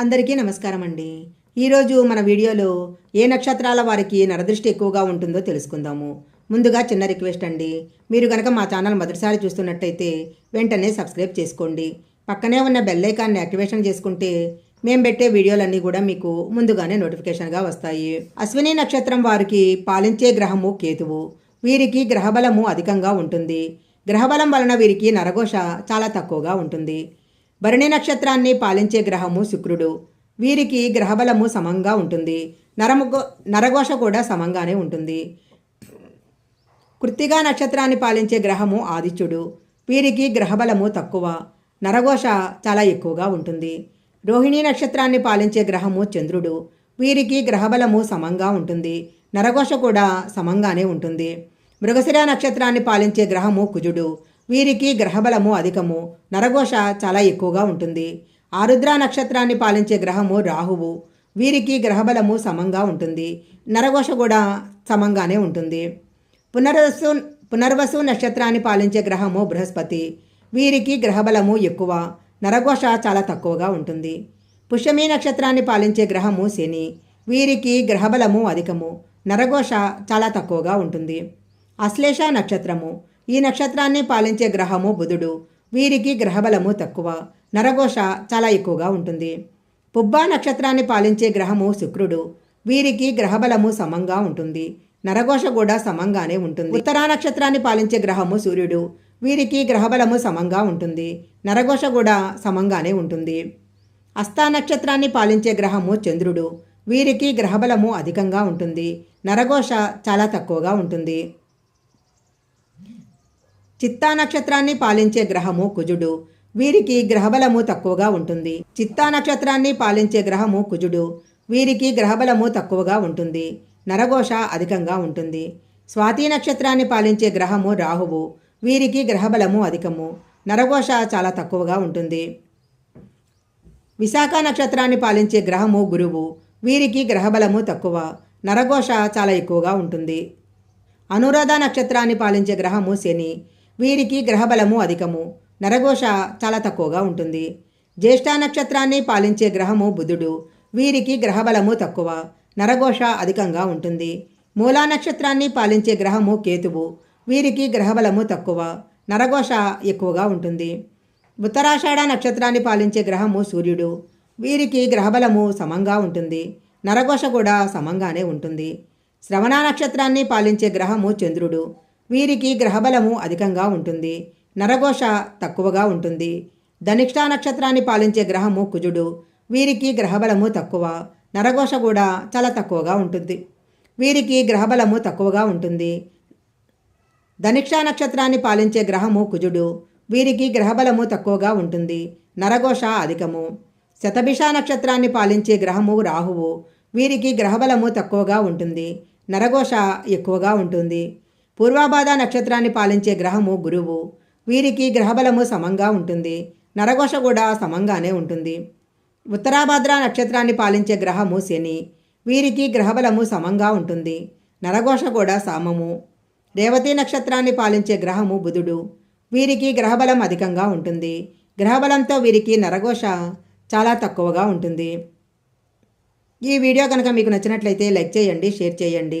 అందరికీ నమస్కారం అండి ఈరోజు మన వీడియోలో ఏ నక్షత్రాల వారికి నరదృష్టి ఎక్కువగా ఉంటుందో తెలుసుకుందాము. ముందుగా చిన్న రిక్వెస్ట్ అండి. మీరు కనుక మా ఛానల్ మొదటిసారి చూస్తున్నట్టయితే వెంటనే సబ్స్క్రైబ్ చేసుకోండి. పక్కనే ఉన్న బెల్ ఐకాన్ని యాక్టివేషన్ చేసుకుంటే మేము పెట్టే వీడియోలన్నీ కూడా మీకు ముందుగానే నోటిఫికేషన్గా వస్తాయి. అశ్విని నక్షత్రం వారికి పాలించే గ్రహము కేతువు. వీరికి గ్రహబలము అధికంగా ఉంటుంది. గ్రహబలం వలన వీరికి నరఘోష చాలా తక్కువగా ఉంటుంది. భరణి నక్షత్రాన్ని పాలించే గ్రహము శుక్రుడు. వీరికి గ్రహబలము సమంగా ఉంటుంది. నరముగో నరఘోష కూడా సమంగానే ఉంటుంది. కృత్తిగా నక్షత్రాన్ని పాలించే గ్రహము ఆదిత్యుడు. వీరికి గ్రహబలము తక్కువ. నరఘోష చాలా ఎక్కువగా ఉంటుంది. రోహిణీ నక్షత్రాన్ని పాలించే గ్రహము చంద్రుడు. వీరికి గ్రహబలము సమంగా ఉంటుంది. నరఘోష కూడా సమంగానే ఉంటుంది. మృగశిర నక్షత్రాన్ని పాలించే గ్రహము కుజుడు. వీరికి గ్రహబలము అధికము. నరఘోష చాలా ఎక్కువగా ఉంటుంది. ఆరుద్ర నక్షత్రాన్ని పాలించే గ్రహము రాహువు. వీరికి గ్రహబలము సమంగా ఉంటుంది. నరఘోష కూడా సమంగానే ఉంటుంది. పునర్వసు పునర్వసు నక్షత్రాన్ని పాలించే గ్రహము బృహస్పతి. వీరికి గ్రహబలము ఎక్కువ. నరఘోష చాలా తక్కువగా ఉంటుంది. పుష్యమీ నక్షత్రాన్ని పాలించే గ్రహము శని. వీరికి గ్రహబలము అధికము. నరఘోష చాలా తక్కువగా ఉంటుంది. అశ్లేష నక్షత్రము. ఈ నక్షత్రాన్ని పాలించే గ్రహము బుధుడు. వీరికి గ్రహబలము తక్కువ. నరఘోష చాలా ఎక్కువగా ఉంటుంది. పుబ్బా నక్షత్రాన్ని పాలించే గ్రహము శుక్రుడు. వీరికి గ్రహబలము సమంగా ఉంటుంది. నరఘోష కూడా సమంగానే ఉంటుంది. ఉత్తరా నక్షత్రాన్ని పాలించే గ్రహము సూర్యుడు. వీరికి గ్రహబలము సమంగా ఉంటుంది. నరఘోష కూడా సమంగానే ఉంటుంది. అస్థా నక్షత్రాన్ని పాలించే గ్రహము చంద్రుడు. వీరికి గ్రహబలము అధికంగా ఉంటుంది. నరఘోష చాలా తక్కువగా ఉంటుంది. చిత్తా నక్షత్రాన్ని పాలించే గ్రహము కుజుడు. వీరికి గ్రహబలము తక్కువగా ఉంటుంది. చిత్తా నక్షత్రాన్ని పాలించే గ్రహము కుజుడు. వీరికి గ్రహబలము తక్కువగా ఉంటుంది. నరఘోష అధికంగా ఉంటుంది. స్వాతి నక్షత్రాన్ని పాలించే గ్రహము రాహువు. వీరికి గ్రహబలము అధికము. నరఘోష చాలా తక్కువగా ఉంటుంది. విశాఖ నక్షత్రాన్ని పాలించే గ్రహము గురువు. వీరికి గ్రహబలము తక్కువ. నరఘోష చాలా ఎక్కువగా ఉంటుంది. అనురాధ నక్షత్రాన్ని పాలించే గ్రహము శని. వీరికి గ్రహబలము అధికము. నరఘోష చాలా తక్కువగా ఉంటుంది. జ్యేష్ఠ నక్షత్రాన్ని పాలించే గ్రహము బుధుడు. వీరికి గ్రహబలము తక్కువ. నరఘోష అధికంగా ఉంటుంది. మూలా నక్షత్రాన్ని పాలించే గ్రహము కేతువు. వీరికి గ్రహబలము తక్కువ. నరఘోష ఎక్కువగా ఉంటుంది. ఉత్తరాషాఢ నక్షత్రాన్ని పాలించే గ్రహము సూర్యుడు. వీరికి గ్రహబలము సమంగా ఉంటుంది. నరఘోష కూడా సమంగానే ఉంటుంది. శ్రవణ నక్షత్రాన్ని పాలించే గ్రహము చంద్రుడు. వీరికి గ్రహబలము అధికంగా ఉంటుంది. నరఘోష తక్కువగా ఉంటుంది. ధనిష్టా నక్షత్రాన్ని పాలించే గ్రహము కుజుడు. వీరికి గ్రహబలము తక్కువ. నరఘోష కూడా చాలా తక్కువగా ఉంటుంది. వీరికి గ్రహబలము తక్కువగా ఉంటుంది. ధనిక్షా నక్షత్రాన్ని పాలించే గ్రహము కుజుడు. వీరికి గ్రహబలము తక్కువగా ఉంటుంది. నరఘోష అధికము. శతభిష నక్షత్రాన్ని పాలించే గ్రహము రాహువు. వీరికి గ్రహబలము తక్కువగా ఉంటుంది. నరఘోష ఎక్కువగా ఉంటుంది. పూర్వాబాధ నక్షత్రాన్ని పాలించే గ్రహము గురువు. వీరికి గ్రహబలము సమంగా ఉంటుంది. నరఘోష కూడా సమంగానే ఉంటుంది. ఉత్తరాభాద్ర నక్షత్రాన్ని పాలించే గ్రహము శని. వీరికి గ్రహబలము సమంగా ఉంటుంది. నరఘోష కూడా సామము. రేవతి నక్షత్రాన్ని పాలించే గ్రహము బుధుడు. వీరికి గ్రహబలం అధికంగా ఉంటుంది. గ్రహబలంతో వీరికి నరఘోష చాలా తక్కువగా ఉంటుంది. ఈ వీడియో కనుక మీకు నచ్చినట్లయితే లైక్ చేయండి షేర్ చేయండి.